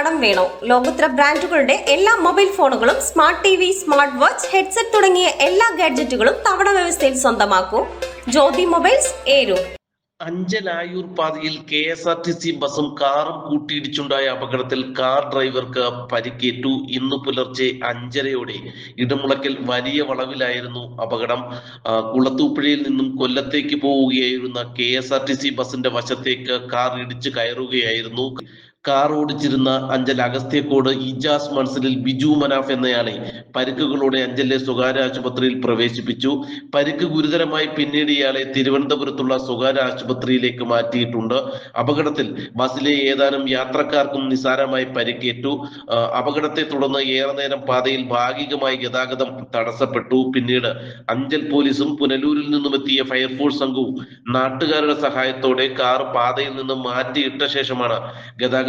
കടം വേണോ? ലോകോത്തര ബ്രാൻഡുകളുടെ എല്ലാ മൊബൈൽ ഫോണുകളും smart T V smart watch headset തുടങ്ങിയ എല്ലാ ഗാഡ്ജറ്റുകളും തവണ വ്യവസ്ഥയിൽ സ്വന്തമാക്കൂ. ജ്യോതി മൊബൈൽസ് ഏരു. അഞ്ചലായൂർ പാതയിൽ K S R T C ബസും കാറും കൂട്ടിയിടിച്ചുണ്ടായ അപകടത്തിൽ കാർ ഡ്രൈവർക്ക് പരിക്കേറ്റു. ഇന്ന് പുലർച്ചെ അഞ്ചരയോടെ ഇടമുളക്കൽ വലിയ വളവിലായിരുന്നു അപകടം. കുളത്തൂപ്പുഴയിൽ നിന്നും കൊല്ലത്തേക്ക് പോവുകയായിരുന്ന K S R T C ബസിന്റെ വശത്തേക്ക് കാർ ഇടിച്ചു കയറുകയായിരുന്നു. കാർ ഓടിച്ചിരുന്ന അഞ്ചൽ അഗസ്ത്യക്കോട് ഇജാസ് മൺസലിൽ ബിജു മനാഫ് എന്നയാളെ പരിക്കുകളോടെ അഞ്ചലിലെ സ്വകാര്യ ആശുപത്രിയിൽ പ്രവേശിപ്പിച്ചു. പരിക്ക് ഗുരുതരമായി പിന്നീട് ഇയാളെ തിരുവനന്തപുരത്തുള്ള സ്വകാര്യ ആശുപത്രിയിലേക്ക് മാറ്റിയിട്ടുണ്ട്. അപകടത്തിൽ ബസ്സിലെ ഏതാനും യാത്രക്കാർക്കും നിസാരമായി പരിക്കേറ്റു. അപകടത്തെ തുടർന്ന് ഏറെ നേരം പാതയിൽ ഭാഗികമായി ഗതാഗതം തടസ്സപ്പെട്ടു. പിന്നീട് അഞ്ചൽ പോലീസും പുനലൂരിൽ നിന്നും എത്തിയ ഫയർഫോഴ്സ് സംഘവും നാട്ടുകാരുടെ സഹായത്തോടെ കാർ പാതയിൽ നിന്നും മാറ്റിയിട്ട ശേഷമാണ് ഗതാഗതം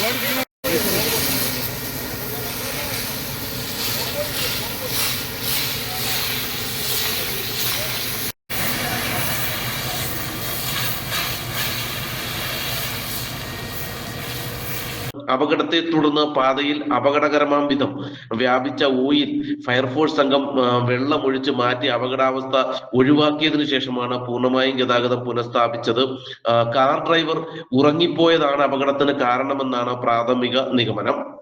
Thank you. അപകടത്തെ തുടർന്ന് പാതയിൽ അപകടകരമാം വിധം വ്യാപിച്ച ഓയിൽ ഫയർഫോഴ്സ് സംഘം വെള്ളമൊഴിച്ച് മാറ്റി അപകടാവസ്ഥ ഒഴിവാക്കിയതിനു ശേഷമാണ് പൂർണമായും ഗതാഗതം പുനഃസ്ഥാപിച്ചത്. കാർ ഡ്രൈവർ ഉറങ്ങിപ്പോയതാണ് അപകടത്തിന് കാരണമെന്നാണ് പ്രാഥമിക നിഗമനം.